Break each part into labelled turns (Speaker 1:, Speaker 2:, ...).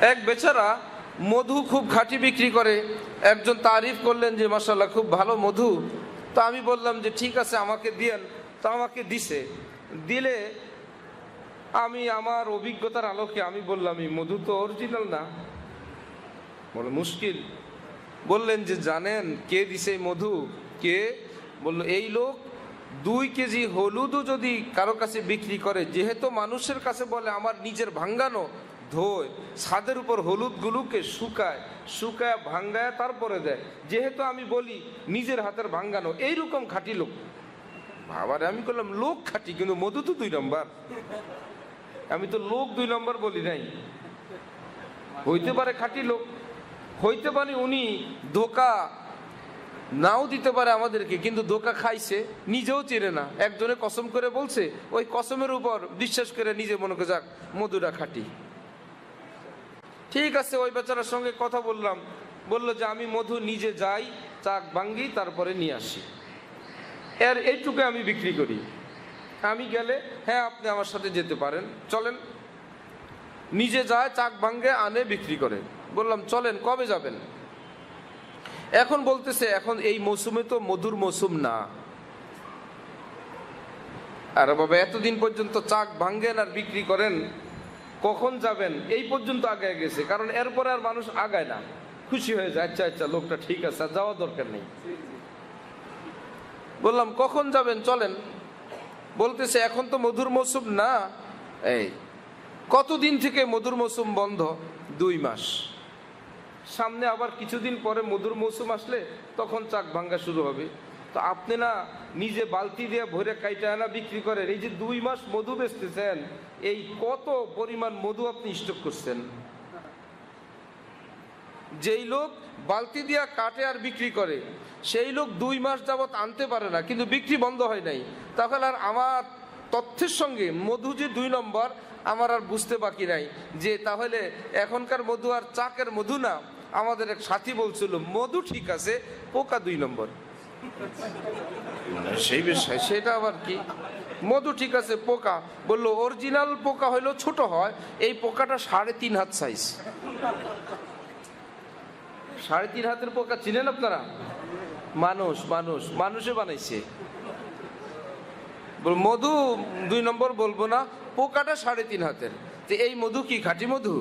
Speaker 1: এক বেচারা মধু খুব খাঁটি বিক্রি করে। একজন তারিফ করলেন যে মাসাল্লাহ খুব ভালো মধু। তো আমি বললাম যে, ঠিক আছে, আমাকে দিয়েন। তো আমাকে দিছে। দিলে আমি আমার অভিজ্ঞতার আলোকে আমি বললাম, এই মধু তো অরিজিনাল না। বলে মুশকিল। বললেন যে, জানেন, কে দিছে মধু? কে? বলল, এই লোক দুই কেজি হলুদও যদি কারও কাছে বিক্রি করে, যেহেতু মানুষের কাছে বলে, আমার নিজের ভাঙ্গানো ধোয়, ছাদের উপর হলুদগুলোকে শুকায় শুকায় ভাঙ্গায় তারপরে দেয়। যেহেতু আমি বলি, নিজের হাতের ভাঙ্গানো এইরকম খাঁটি লোক। বাবারে, আমি করলাম লোক খাঁটি, কিন্তু মধু তো দুই নম্বর। আমি তো লোক দুই নম্বর বলি নাই। হইতে পারে খাঁটি লোক, হইতে পারে উনি ধোকা, নাও দিতে পারে আমাদেরকে, কিন্তু ধোকা খাইছে, নিজেও চেনে না। একজনে কসম করে বলছে, ওই কসমের উপর বিশ্বাস করে নিজে মনে করে যাক মধুরা খাটি। ঠিক আছে, ওই বেচারার সঙ্গে কথা বললাম। বলল যে, আমি মধু নিজে যাই, চাক ভাঙ্গি, তারপরে নিয়ে আসি। এর এইটুকু আমি বিক্রি করি। আমি গেলে হ্যাঁ আপনি আমার সাথে যেতে পারেন। চলেন। নিজে যায়, চাক ভাঙ্গে, আনে, বিক্রি করে। বললাম, চলেন, কবে যাবেন? এখন বলতেছে, এখন এই মৌসুমে তো মধুর মৌসুম না। আর বাবা, এতদিন পর্যন্ত চাক ভাঙ্গেন আর বিক্রি করেন। কখন যাবেন? এই পর্যন্ত আগে গেছে। কারণ এরপরে আর মানুষ আগায় না। খুশি হয়ে যায় আচ্ছা আচ্ছা লোকটা ঠিক আছে, আর যাওয়া দরকার নেই। বললাম, কখন যাবেন? চলেন। বলতেছে, এখন তো মধুর মৌসুম না। এই, কতদিন থেকে মধুর মৌসুম বন্ধ? দুই মাস। সামনে আবার কিছুদিন পরে মধুর মৌসুম আসলে তখন চাক ভাঙ্গা শুরু হবে। তো আপনি না নিজে বালতি দিয়ে ভরে কাইটা আনা বিক্রি করেন। এই যে দুই মাস মধু বেচতেছেন, এই কত পরিমাণ মধু আপনি স্টক করছেন? যেই লোক বালতি দিয়া কাটে আর বিক্রি করে, সেই লোক দুই মাস যাবত আনতে পারে না, কিন্তু বিক্রি বন্ধ হয় নাই। তখন আর আমার তথ্যের সঙ্গে মধু যে দুই নম্বর, আমার আর বুঝতে বাকি নাই। যে তাহলে এখনকার মধু আর চাকের মধু না, আমাদের এক সাথী বলছিল, মধু ঠিক আছে, পোকা দুই নম্বর। সেই বিষয়, সেটা আবার কি? মধু ঠিক আছে, পোকা। বলল অরিজিনাল পোকা হইল ছোট হয়, এই পোকাটা সাড়ে তিন হাত সাইজ সাড়ে তিন হাতের পোকা চিনেন আপনারা? মানুষ মানুষ, মানুষে বানাইছে। মধু দুই নম্বর বলব না, পোকাটা সাড়ে তিন হাতের। এই মধু কি, খাঁটি মধু?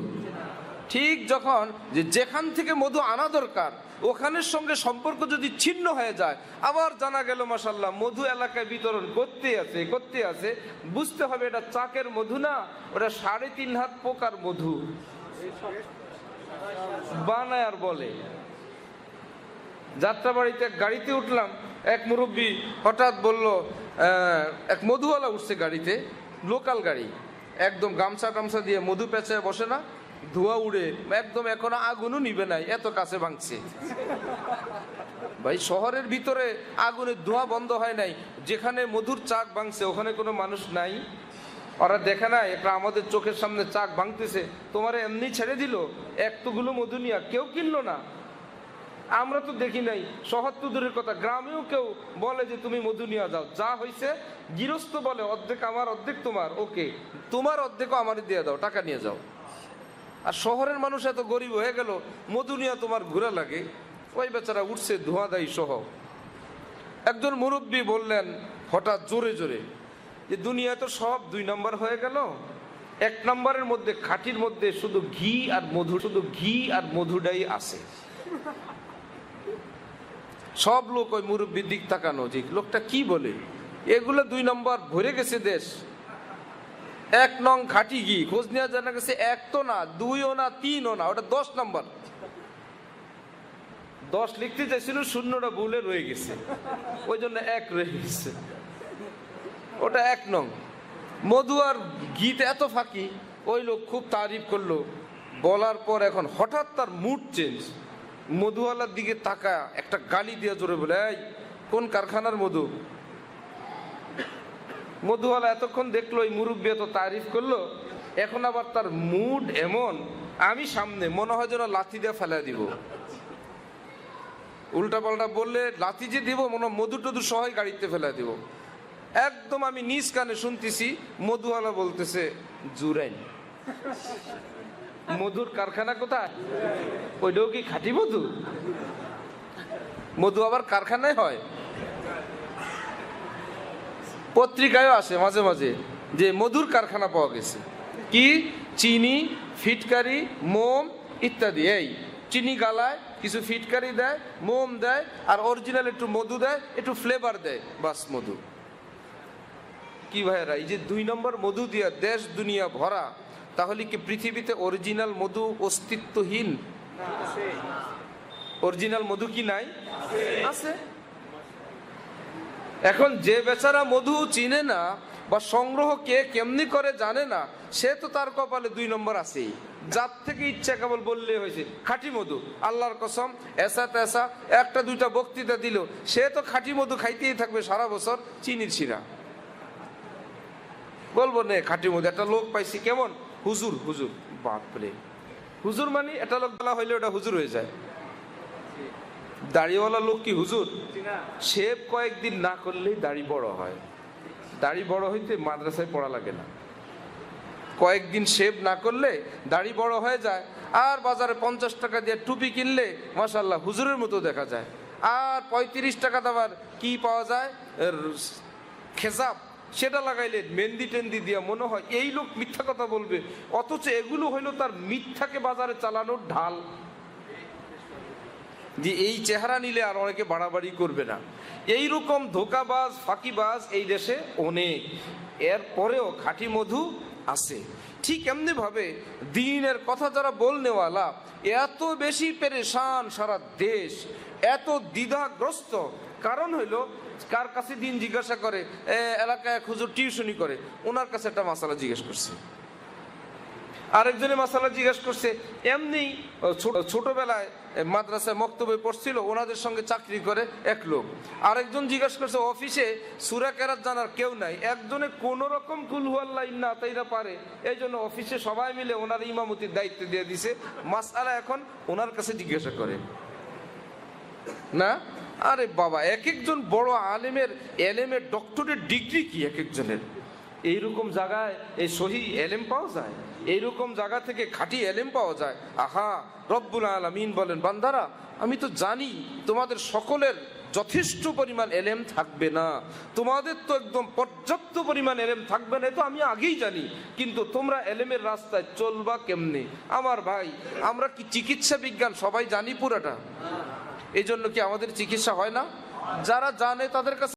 Speaker 1: ঠিক যখন যে যেখান থেকে মধু আনা দরকার, ওখানের সঙ্গে সম্পর্ক যদি ছিন্ন হয়ে যায়, আবার জানা গেল মাসাল্লাহ মধু এলাকায় বিতরণ করতে আছে করতে আছে, বুঝতে হবে এটা চাকের মধু না, ওটা সাড়ে তিন হাত পোকার মধু। বানায় আর বলে। যাত্রাবাড়িতে এক গাড়িতে উঠলাম, এক মুরব্বী হঠাৎ বলল এক মধুওয়ালা উঠছে গাড়িতে, লোকাল গাড়ি, একদম গামছা টামছা দিয়ে মধু পেঁচায় বসে না? ধোয়া উড়ে, একদম এখনও আগুনও নিবে নাই, এত কাছে ভাঙছে। ভাই, শহরের ভিতরে আগুনের ধোঁয়া বন্ধ হয় নাই, যেখানে মধুর চাক ভাঙছে, ওখানে কোনো মানুষ নাই। ওরা দেখে নাই এটা আমাদের চোখের সামনে চাক ভাঙতেছে, তোমার এমনি ছেড়ে দিল, একটুগুলো মধু নিয়া কেউ কিনলো না। আমরা তো দেখি নাই শহর তো দূরের কথা, গ্রামেও কেউ বলে যে তুমি মধু নিয়ে যাও। যা হয়েছে গৃহস্থ বলে, অর্ধেক আমার, অর্ধেক তোমার, ওকে, তোমার অর্ধেকও আমার দিয়ে দাও, টাকা নিয়ে যাও। আর শহরের মানুষ এত গরিব হয়ে গেল, মধু নিয়ে তোমার ঘুরে লাগে। ওই বেচারা উঠছে ধোঁয়া ধোঁয়াদায়ী সহ। একজন মুরব্বী বললেন হঠাৎ জোরে জোরে যে, দুনিয়া তো সব দুই নম্বর হয়ে গেল। এক নম্বরের মধ্যে খাঁটির মধ্যে শুধু ঘি আর মধু, শুধু ঘি আর মধুটাই আছে। সব লোক ওই মুরব্বীর দিক তাকানো, যে, লোকটা কি বলে? এগুলো দুই নম্বর ভরে গেছে দেশ। এক নং খাটি ঘি খোঁজ নেওয়া জানা গেছে এক তো না দুইও না তিনও না, ওটা দশ নম্বর। দশ লিখতে চাইছিল, শূন্যটা ভুলে রয়ে গেছে। ওই জন্য এক রয়ে গেছে। ওটা এক নং। মধু আর গীত এত ফাঁকি, ওই লোক খুব তারিফ করল। বলার পর এখন হঠাৎ তার মুড চেঞ্জ মধুওয়ালার দিকে তাকা একটা গালি দিয়ে জোরে বলে, এই, কোন কারখানার মধু? মধুওয়ালা এতক্ষণ দেখল এই মুরব্বী এত তারিফ করল, এখন আবার তার মুড এমন, আমি সামনে, মনে হয় যেন লাথি দিয়ে ফেলা দিব। উল্টা পাল্টা বললে, লাথি যে দিব, মনে মধু টধু সহায় গাড়িতে ফেলা দিব। একদম আমি নিজ কানে শুনতেছি, মধুওয়ালা বলতেছে, জুরাইন, মধুর কারখানা কোথায়? ওইটাও কি খাঁটি মধু? মধু আবার কারখানায় হয়? পত্রিকায়ও আসে মাঝে মাঝে যে মধুর কারখানা পাওয়া গেছে। কি? চিনি ফিটকারি মোম ইত্যাদি। এই চিনি গালায় কিছু ফিটকারি দেয় মোম দেয় আর অরিজিনাল একটু মধু দেয় একটু ফ্লেভার দেয় বাস মধু। কি ভাইয়েরা এই যে দুই নম্বর মধু দিয়া দেশ দুনিয়া ভরা তাহলে কি পৃথিবীতে অরিজিনাল মধু অস্তিত্বহীন? অরিজিনাল মধু কি নাই? আছে। এখন যে বেচারা মধু চিনে না বা সংগ্রহ কে কেমনি করে জানে না, সে তো তার কপালে দুই নম্বর আছেই। যার থেকে ইচ্ছা কেবল বললে হয়েছে, খাঁটি মধু। আল্লাহর কসম, এসা তেসা, একটা দুইটা বক্তৃতা দিল, সে তো খাঁটি মধু খাইতেই থাকবে সারা বছর, চিনির শিরা। বলব নে, খাঁটি মধু, একটা লোক পাইছি, কেমন? হুজুর হুজুর, বাপরে। হুজুর মানে একটা লোক বলা হইলে ওটা হুজুর হয়ে যায়। দাড়িওয়ালা লোক কি হুজুর? শেভ কয়েকদিন না করলেই দাড়ি বড় হয়। দাড়ি বড় হইতে মাদ্রাসায় পড়া লাগে না। কয়েকদিন শেভ না করলে দাড়ি বড় হয়ে যায়। আর বাজারে পঞ্চাশ টাকা দিয়ে টুপি কিনলে মাসাল্লাহ হুজুরের মতো দেখা যায়। আর পঁয়ত্রিশ টাকা দেওয়ার কি পাওয়া যায়? খেসাব। সেটা লাগাইলে মেহেন্দি টেন্দি দিয়া মনে হয় এই লোক মিথ্যা কথা বলবে। অথচ এগুলো হইল তার মিথ্যাকে বাজারে চালানোর ঢাল। যে এই চেহারা নিলে আর অনেকে বাড়াবাড়ি করবে না। এই রকম ধোকাবাজ, ফাঁকিবাজ এই দেশে অনেক। এর পরেও খাঁটি মধু আছে। ঠিক এমনি ভাবে দিনের কথা যারা বলনেওয়ালা, এত বেশি পেরেশান সারা দেশ, এত দ্বিধাগ্রস্ত। কারণ হইল, কার কাছে দিন জিজ্ঞাসা করে এলাকায় খুঁজো টিউশনি করে। ওনার কাছে একটা মাসালা জিজ্ঞেস করছে। আরেকজনে মাসালা জিজ্ঞেস করছে, এমনি ছোটবেলায় মাদ্রাসায় মক্তব্যে পড়ছিল, ওনাদের সঙ্গে চাকরি করে এক লোক। আরেকজন জিজ্ঞেস করছে, অফিসে সুরা কেরাত জানার কেউ নাই, একজনে কোন রকম কুলহুয়াল্লাহ ইন্না তাইরা পারে এই জন্য অফিসে সবাই মিলে ওনার ইমামতির দায়িত্ব দিয়ে দিছে। মাসালা এখন ওনার কাছে জিজ্ঞাসা করে। না? আরে বাবা, এক একজন বড় আলেমের, এলেমের ডক্টরের ডিগ্রি কি এক একজনের? এইরকম জায়গায় এই সহি এলেম পাওয়া যায়, এইরকম জায়গা থেকে খাঁটি এলেম পাওয়া যায়। আহা, রব্বুল আলমিন বলেন, বান্দারা, আমি তো জানি তোমাদের সকলের যথেষ্ট পরিমাণ এলেম থাকবে না। তোমাদের তো একদম পর্যাপ্ত পরিমাণ এলেম থাকবে না তো আমি আগেই জানি। কিন্তু তোমরা এলেমের রাস্তায় চলবা কেমনে? আমার ভাই, আমরা কি চিকিৎসা বিজ্ঞান সবাই জানি পুরাটা? এই জন্য কি আমাদের চিকিৎসা হয় না? যারা জানে তাদের কাছে